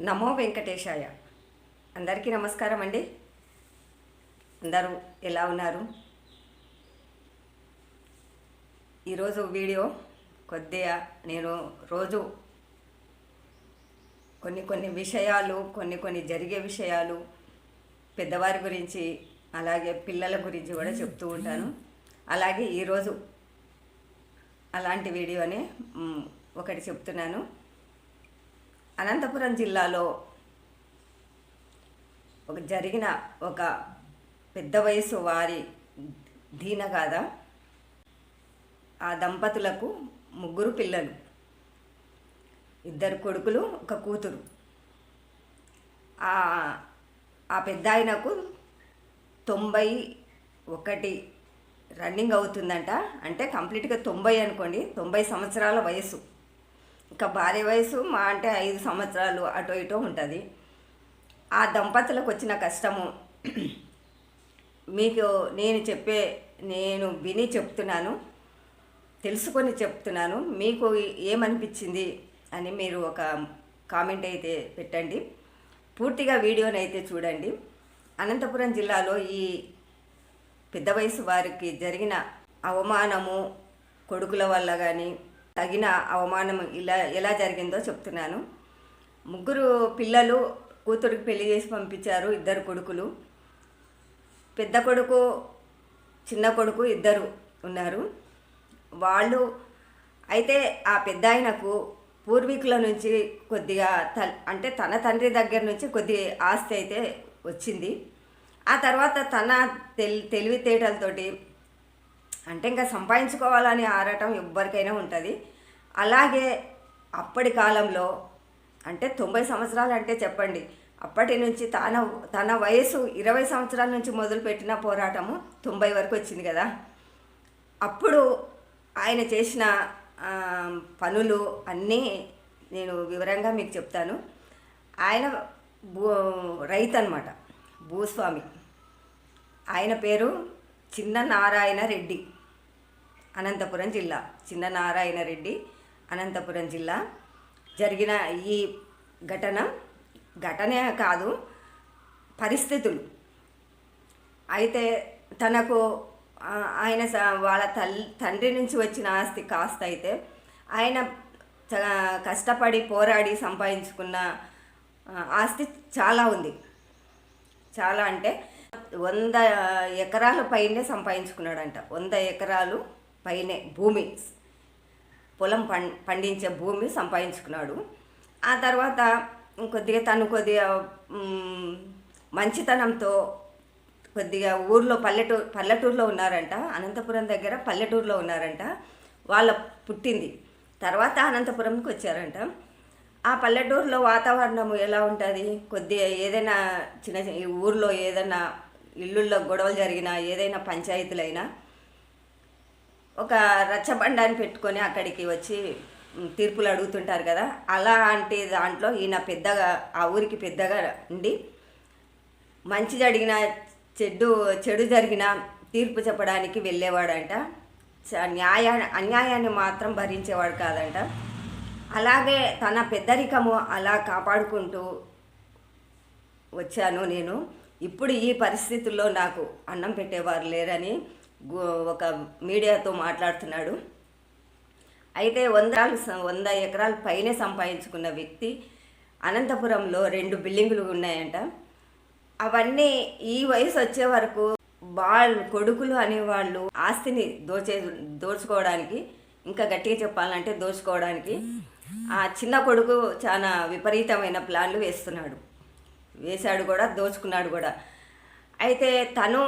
నమో వెంకటేశాయ. అందరికీ నమస్కారం అండి. అందరూ ఎలా ఉన్నారు? ఈరోజు వీడియో కొద్దిగా నేను రోజు కొన్ని కొన్ని విషయాలు కొన్ని కొన్ని జరిగే విషయాలు పెద్దవారి గురించి అలాగే పిల్లల గురించి కూడా చెప్తూ ఉంటాను. అలాగే ఈరోజు అలాంటి వీడియోనే ఒకటి చెప్తున్నాను. అనంతపురం జిల్లాలో ఒక జరిగిన ఒక పెద్ద వయసు వారి దీనగాథ ఆ దంపతులకు ముగ్గురు పిల్లలు. ఇద్దరు కొడుకులు ఒక కూతురు. ఆ పెద్ద ఆయనకు తొంభై ఒకటి రన్నింగ్ అవుతుందంట. అంటే కంప్లీట్గా తొంభై అనుకోండి తొంభై సంవత్సరాల వయసు ఇంకా భార్య వయసు మా అంటే ఐదు సంవత్సరాలు అటో ఇటో ఉంటుంది. ఆ దంపతులకు వచ్చిన కష్టము. మీకు నేను చెప్పే నేను విని చెప్తున్నాను తెలుసుకొని చెప్తున్నాను. మీకు ఏమనిపించింది అని మీరు ఒక కామెంట్ అయితే పెట్టండి. పూర్తిగా వీడియోని అయితే చూడండి. అనంతపురం జిల్లాలో ఈ పెద్ద వయసు వారికి జరిగిన అవమానము కొడుకుల వల్ల కానీ తగిన అవమానం ఇలా ఎలా జరిగిందో చెప్తున్నాను. ముగ్గురు పిల్లలు కూతురికి పెళ్ళి చేసి పంపించారు ఇద్దరు కొడుకులు. పెద్ద కొడుకు చిన్న కొడుకు ఇద్దరు ఉన్నారు. వాళ్ళు అయితే ఆ పెద్ద ఆయనకు పూర్వీకుల నుంచి కొద్దిగా త అంటే తన తండ్రి దగ్గర నుంచి కొద్ది ఆస్తి అయితే వచ్చింది. ఆ తర్వాత తన తెలి తెలివితేటలతోటి అంటే ఇంకా సంపాదించుకోవాలని ఆరాటం ఎవ్వరికైనా ఉంటుంది. అలాగే అప్పటి కాలంలో అంటే తొంభై సంవత్సరాలు అంటే చెప్పండి. అప్పటి నుంచి తన తన వయసు ఇరవై సంవత్సరాల నుంచి మొదలుపెట్టిన పోరాటము తొంభై వరకు వచ్చింది కదా. అప్పుడు ఆయన చేసిన పనులు అన్నీ నేను వివరంగా మీకు చెప్తాను. ఆయన భూ రైతు అనమాట భూస్వామి. ఆయన పేరు చిన్న నారాయణ రెడ్డి. అనంతపురం జిల్లా చిన్న నారాయణ రెడ్డి అనంతపురం జిల్లా. జరిగిన ఈ ఘటన ఘటనే కాదు పరిస్థితులు. అయితే తనకు ఆయన స- వాళ్ళ తల్లి తండ్రి నుంచి వచ్చిన ఆస్తి కాస్త అయితే ఆయన కష్టపడి పోరాడి సంపాదించుకున్న ఆస్తి చాలా ఉంది. చాలా అంటే వంద ఎకరాల పైనే సంపాదించుకున్నాడంట. వంద ఎకరాలు పైనే భూమి పొలం పం పండించే భూమి సంపాదించుకున్నాడు. ఆ తర్వాత కొద్దిగా తను కొద్దిగా మంచితనంతో కొద్దిగా ఊర్లో పల్లెటూరు పల్లెటూరులో ఉన్నారంట. అనంతపురం దగ్గర పల్లెటూరులో ఉన్నారంట. వాళ్ళ పుట్టింది. తర్వాత అనంతపురంకి వచ్చారంట. ఆ పల్లెటూరులో వాతావరణం ఎలా ఉంటుంది? కొద్దిగా ఏదైనా చిన్న చిన్న ఈ ఊర్లో ఏదైనా ఇల్లుల్లో గొడవలు జరిగినా ఏదైనా పంచాయతీలైనా ఒక రచ్చబండాన్ని పెట్టుకొని అక్కడికి వచ్చి తీర్పులు అడుగుతుంటారు కదా. అలాంటి దాంట్లో ఈయన పెద్దగా ఆ ఊరికి పెద్దగా ఉండి మంచి జరిగిన చెడు చెడు జరిగిన తీర్పు చెప్పడానికి వెళ్ళేవాడంట. న్యాయ అన్యాయాన్ని మాత్రం భరించేవాడు కాదంట. అలాగే తన పెద్దరికము అలా కాపాడుకుంటూ వచ్చాను నేను. ఇప్పుడు ఈ పరిస్థితుల్లో నాకు అన్నం పెట్టేవారు లేరని ఒక మీడియాతో మాట్లాడుతున్నాడు. అయితే వంద వంద ఎకరాల పైనే సంపాదించుకున్న వ్యక్తి అనంతపురంలో రెండు బిల్డింగులు ఉన్నాయంట. అవన్నీ ఈ వయసు వచ్చే వరకు వాళ్ళు కొడుకులు అనేవాళ్ళు ఆస్తిని దోచే దోచుకోవడానికి ఇంకా గట్టిగా చెప్పాలంటే దోచుకోవడానికి ఆ చిన్న కొడుకు చాలా విపరీతమైన ప్లాన్లు వేస్తున్నాడు. వేశాడు కూడా దోచుకున్నాడు కూడా. అయితే తను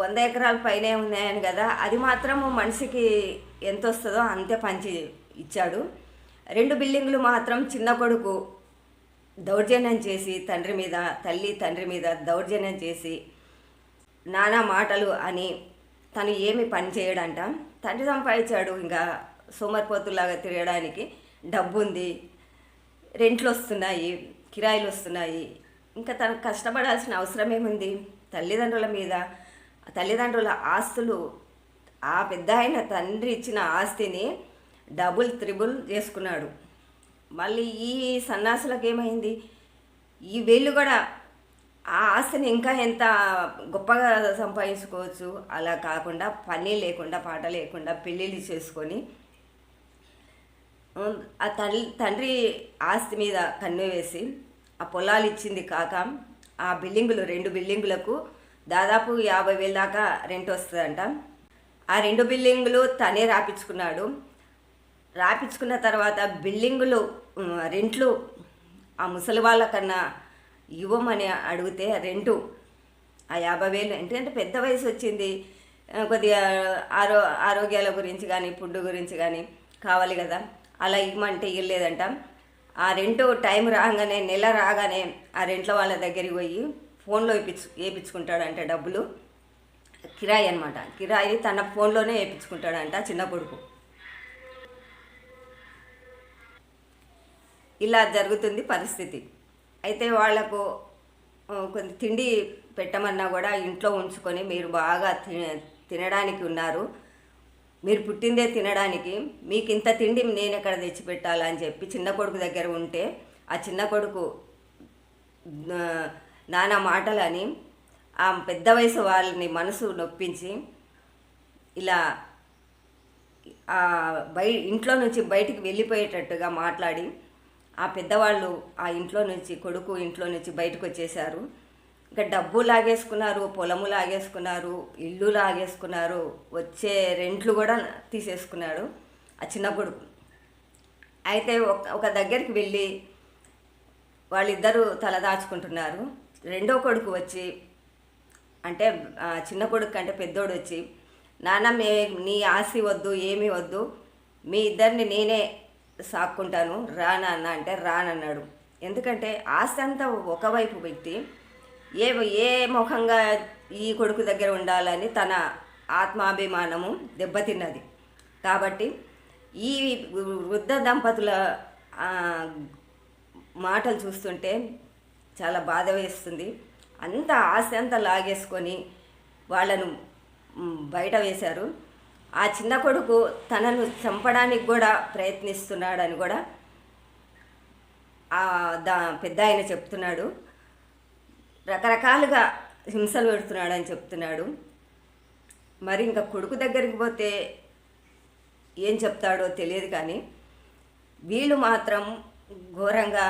వంద ఎకరాల పైనే ఉన్నాయని కదా అది మాత్రము మనిషికి ఎంత వస్తుందో అంతే పంచి ఇచ్చాడు. రెండు బిల్డింగ్లు మాత్రం చిన్న కొడుకు దౌర్జన్యం చేసి తండ్రి మీద తల్లి తండ్రి మీద దౌర్జన్యం చేసి నానా మాటలు అని తను ఏమి పని చేయడంట. తండ్రి సంపాదించాడు ఇంకా సోమరిపోతులాగా తిరగడానికి. డబ్బు ఉంది రెంట్లు వస్తున్నాయి కిరాయిలు వస్తున్నాయి ఇంకా తనకు కష్టపడాల్సిన అవసరం ఏముంది తల్లిదండ్రుల మీద తల్లిదండ్రుల ఆస్తులు ఆ పెద్ద ఆయన తండ్రి ఇచ్చిన ఆస్తిని డబుల్ త్రిబుల్ చేసుకున్నాడు. మళ్ళీ ఈ సన్నాసులకు ఏమైంది? ఈ వీళ్ళు కూడా ఆ ఆస్తిని ఇంకా ఎంత గొప్పగా సంపాదించుకోవచ్చు? అలా కాకుండా పని లేకుండా పాట లేకుండా పెళ్ళిళ్ళు చేసుకొని ఆ తల్లి తండ్రి ఆస్తి మీద కన్ను వేసి ఆ పొలాలు ఇచ్చింది కాక ఆ బిల్డింగులు రెండు బిల్డింగులకు దాదాపు యాభై వేల దాకా రెంట్ వస్తుందంట. ఆ రెండు బిల్డింగులు తనే రాపించుకున్నాడు రాపించుకున్న తర్వాత బిల్డింగులు రెంట్లు ఆ ముసలి వాళ్ళకన్నా ఇవ్వమని అడిగితే రెంటు ఆ యాభై వేలు ఎందుకంటే పెద్ద వయసు వచ్చింది. కొద్దిగా ఆరో ఆరోగ్యాల గురించి కానీ ఫుడ్ గురించి కానీ కావాలి కదా. అలా ఇవ్వమంటే ఇవ్వలేదంట. ఆ రెంటు టైం రాగానే నెల రాగానే ఆ రెంట్ల వాళ్ళ దగ్గరికి పోయి ఫోన్లో వేయించు వేయించుకుంటాడంట డబ్బులు. కిరాయి అనమాట కిరాయి తన ఫోన్లోనే వేయించుకుంటాడంట చిన్న కొడుకు. ఇలా జరుగుతుంది పరిస్థితి. అయితే వాళ్ళకు కొంత తిండి పెట్టమన్నా కూడా ఇంట్లో ఉంచుకొని మీరు బాగా తి- తినడానికి ఉన్నారు. మీరు పుట్టిందే తినడానికి. మీకు ఇంత తిండి నేను ఎక్కడ తెచ్చిపెట్టాలని చెప్పి చిన్న కొడుకు దగ్గర ఉంటే ఆ చిన్న కొడుకు నానా మాటలని ఆ పెద్ద వయసు వాళ్ళని మనసు నొప్పించి ఇలా ఆ బయ ఇంట్లో నుంచి బయటికి వెళ్ళిపోయేటట్టుగా మాట్లాడి ఆ పెద్దవాళ్ళు ఆ ఇంట్లో నుంచి కొడుకు ఇంట్లో నుంచి బయటకు వచ్చేసారు ఇంకా డబ్బు లాగేసుకున్నారు పొలము లాగేసుకున్నారు ఇల్లు లాగేసుకున్నారు వచ్చే రెంట్లు కూడా తీసేసుకున్నాడు ఆ చిన్న కొడుకు. అయితే ఒక ఒక దగ్గరికి వెళ్ళి వాళ్ళిద్దరూ తలదాచుకుంటున్నారు రెండో కొడుకు వచ్చి అంటే చిన్న కొడుకు కంటే పెద్దోడు వచ్చి నాన్న మే నీ ఆస్తి వద్దు ఏమీ వద్దు మీ ఇద్దరిని నేనే సాక్కుంటాను రానన్న అంటే రానన్నాడు ఎందుకంటే ఆస్తి అంతా ఒకవైపు పెట్టి ఏ ఏ ముఖంగా ఈ కొడుకు దగ్గర ఉండాలని తన ఆత్మాభిమానము దెబ్బతిన్నది. కాబట్టి ఈ వృద్ధ దంపతుల మాటలు చూస్తుంటే చాలా బాధ వేస్తుంది. అంత ఆశ అంతా లాగేసుకొని వాళ్ళను బయట వేశారు. ఆ చిన్న కొడుకు తనను చంపడానికి కూడా ప్రయత్నిస్తున్నాడని కూడా ఆ దా పెద్ద ఆయన చెప్తున్నాడు. రకరకాలుగా హింసలు పెడుతున్నాడని చెప్తున్నాడు. మరి ఇంకా కొడుకు దగ్గరికి పోతే ఏం చెప్తాడో తెలియదు కానీ వీళ్ళు మాత్రం ఘోరంగా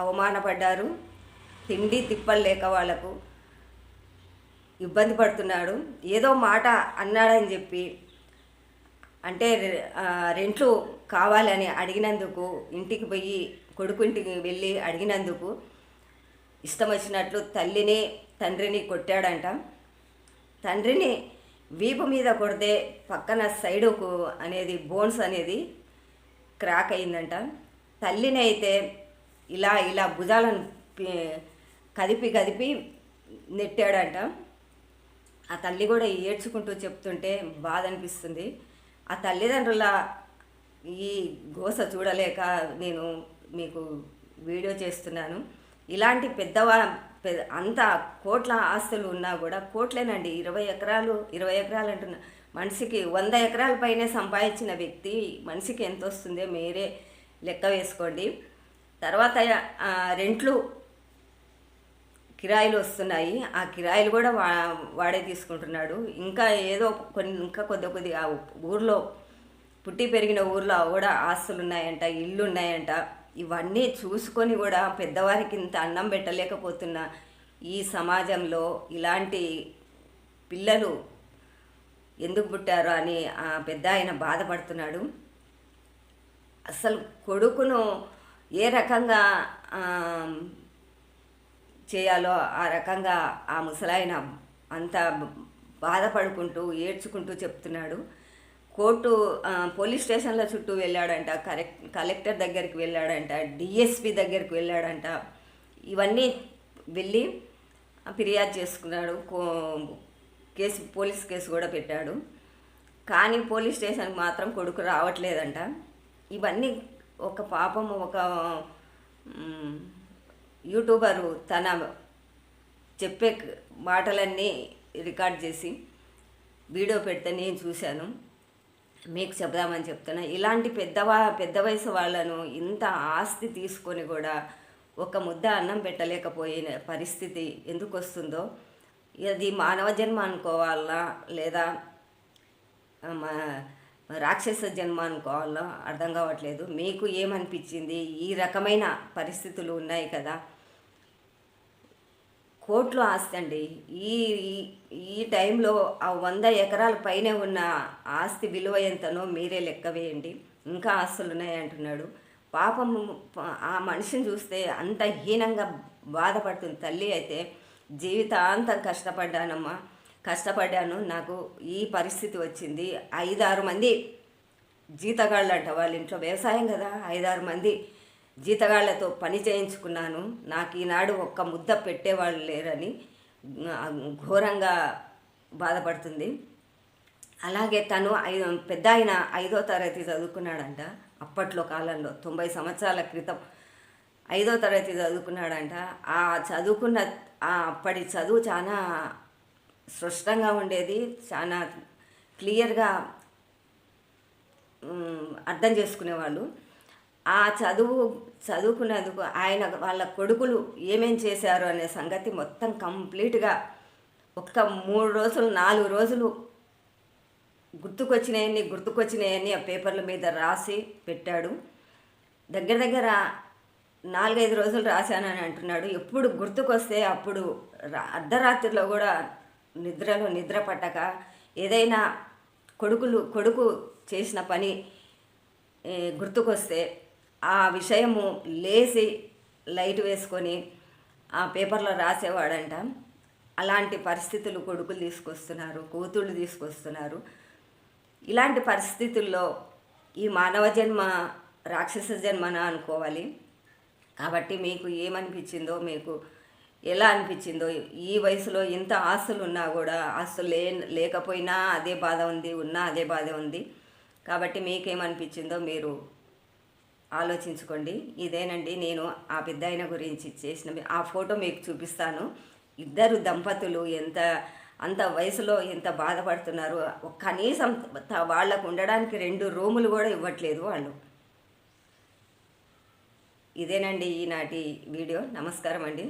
అవమానపడ్డారు. తిండి తిప్పలు లేక వాళ్ళకు ఇబ్బంది పడుతున్నాడు. ఏదో మాట అన్నాడని చెప్పి అంటే రెంట్లు కావాలని అడిగినందుకు ఇంటికి పోయి కొడుకు ఇంటికి వెళ్ళి అడిగినందుకు ఇష్టం వచ్చినట్లు తల్లిని తండ్రిని కొట్టాడంట. తండ్రిని వీపు మీద కొడితే పక్కన సైడుకు అనేది బోన్స్ అనేది క్రాక్ అయిందంట. తల్లిని అయితే ఇలా ఇలా భుజాలను కదిపి కదిపి నెట్టాడంట. ఆ తల్లి కూడా ఏడ్చుకుంటూ చెప్తుంటే బాధ అనిపిస్తుంది ఆ తల్లిదండ్రుల ఈ గోస చూడలేక నేను మీకు వీడియో చేస్తున్నాను. ఇలాంటి పెద్దవా పెద్ద అంత కోట్ల ఆస్తులు ఉన్నా కూడా కోట్లేనండి. ఇరవై ఎకరాలు ఇరవై ఎకరాలు అంటున్నా. మనిషికి వంద ఎకరాల పైనే సంపాదించిన వ్యక్తి మనిషికి ఎంత వస్తుందో మీరే లెక్క వేసుకోండి. తర్వాత రెంట్లు కిరాయిలు వస్తున్నాయి. ఆ కిరాయిలు కూడా వా వాడే తీసుకుంటున్నాడు. ఇంకా ఏదో కొన్ని ఇంకా కొద్ది కొద్దిగా ఆ ఊర్లో పుట్టి పెరిగిన ఊర్లో కూడా ఆస్తులు ఉన్నాయంట ఇల్లు ఉన్నాయంట ఇవన్నీ చూసుకొని కూడా పెద్దవారికి ఇంత అన్నం పెట్టలేకపోతున్న ఈ సమాజంలో ఇలాంటి పిల్లలు ఎందుకు పుట్టారు అని ఆ పెద్ద ఆయన బాధపడుతున్నాడు. అసలు కొడుకును ఏ రకంగా చేయాలో ఆ రకంగా ఆ ముసలాయన అంత బాధపడుకుంటూ ఏడ్చుకుంటూ చెప్తున్నాడు. కోర్టు పోలీస్ స్టేషన్ల చుట్టూ వెళ్ళాడంట కరెక్ట్ కలెక్టర్ దగ్గరికి వెళ్ళాడంట డిఎస్పి దగ్గరికి వెళ్ళాడంట. ఇవన్నీ వెళ్ళి ఫిర్యాదు చేసుకున్నాడు. కో- కేసు పోలీస్ కేసు కూడా పెట్టాడు. కానీ పోలీస్ స్టేషన్కి మాత్రం కొడుకు రావట్లేదంట. ఇవన్నీ ఒక పాపం ఒక యూట్యూబరు తన చెప్పే మాటలన్నీ రికార్డ్ చేసి వీడియో పెడితే నేను చూశాను. మీకు చెప్దామని చెప్తున్నా. ఇలాంటి పెద్దవా పెద్ద వయసు వాళ్ళను ఇంత ఆస్తి తీసుకొని కూడా ఒక ముద్ద అన్నం పెట్టలేకపోయిన పరిస్థితి ఎందుకు వస్తుందో ఇది మానవ జన్మ అనుకోవాలా లేదా మా- రాక్షస జన్మ అనుకోవాలో అర్థం కావట్లేదు. మీకు ఏమనిపించింది? ఈ రకమైన పరిస్థితులు ఉన్నాయి కదా. కోట్లు ఆస్తి అండి ఈ ఈ- టైంలో ఆ వంద ఎకరాల పైనే ఉన్న ఆస్తి విలువ ఎంతనో మీరే లెక్క వేయండి. ఇంకా ఆస్తులు ఉన్నాయి అంటున్నాడు పాపం ఆ మనిషిని చూస్తే అంత హీనంగా బాధపడుతుంది తల్లి అయితే. జీవితాంతం కష్టపడ్డానమ్మా. కష్టపడ్డాను. నాకు ఈ పరిస్థితి వచ్చింది. ఐదారు మంది జీతగాళ్ళు అంట వాళ్ళ ఇంట్లో వ్యవసాయం కదా. ఐదారు మంది జీతగాళ్ళతో పని చేయించుకున్నాను. నాకు ఈనాడు ఒక్క ముద్ద పెట్టేవాళ్ళు లేరని ఘోరంగా బాధపడుతుంది. అలాగే తను ఐదు పెద్ద ఆయన ఐదో తరగతి చదువుకున్నాడంట. అప్పట్లో కాలంలో తొంభై సంవత్సరాల క్రితం ఐదో తరగతి చదువుకున్నాడంట. ఆ చదువుకున్న ఆ అప్పటి చదువు చాలా స్పష్టంగా ఉండేది చాలా క్లియర్గా అర్థం చేసుకునేవాళ్ళు. ఆ చదువు చదువుకున్నందుకు ఆయన వాళ్ళ కొడుకులు ఏమేం చేశారు అనే సంగతి మొత్తం కంప్లీట్గా ఒక్క మూడు రోజులు నాలుగు రోజులు గుర్తుకొచ్చినాయని గుర్తుకొచ్చినాయని ఆ పేపర్ల మీద రాసి పెట్టాడు. దగ్గర దగ్గర నాలుగైదు రోజులు రాశానని అంటున్నాడు. ఎప్పుడు గుర్తుకొస్తే అప్పుడు రా- అర్ధరాత్రిలో కూడా నిద్రలో నిద్ర పట్టక ఏదైనా కొడుకులు కొడుకు చేసిన పని గుర్తుకొస్తే ఆ విషయము లేచి లైట్ వేసుకొని ఆ పేపర్లో రాసేవాడంట. అలాంటి పరిస్థితులు కొడుకులు తీసుకొస్తున్నారు కూతుళ్ళు తీసుకొస్తున్నారు. ఇలాంటి పరిస్థితుల్లో ఈ మానవ జన్మ రాక్షస జన్మన అనుకోవాలి. కాబట్టి మీకు ఏమనిపించిందో మీకు ఎలా అనిపించిందో ఈ వయసులో ఇంత ఆస్తులు ఉన్నా కూడా ఆస్తులు లే లేకపోయినా అదే బాధ ఉంది ఉన్నా అదే బాధ ఉంది. కాబట్టి మీకేమనిపించిందో మీరు ఆలోచించుకోండి. ఇదేనండి నేను ఆ పెద్ద ఆయన గురించి చేసిన ఆ ఫోటో మీకు చూపిస్తాను. ఇద్దరు దంపతులు ఎంత అంత వయసులో ఎంత బాధపడుతున్నారు. కనీసం వాళ్ళకు ఉండడానికి రెండు రూములు కూడా ఇవ్వట్లేదు వాళ్ళు. ఇదేనండి ఈనాటి వీడియో. నమస్కారం అండి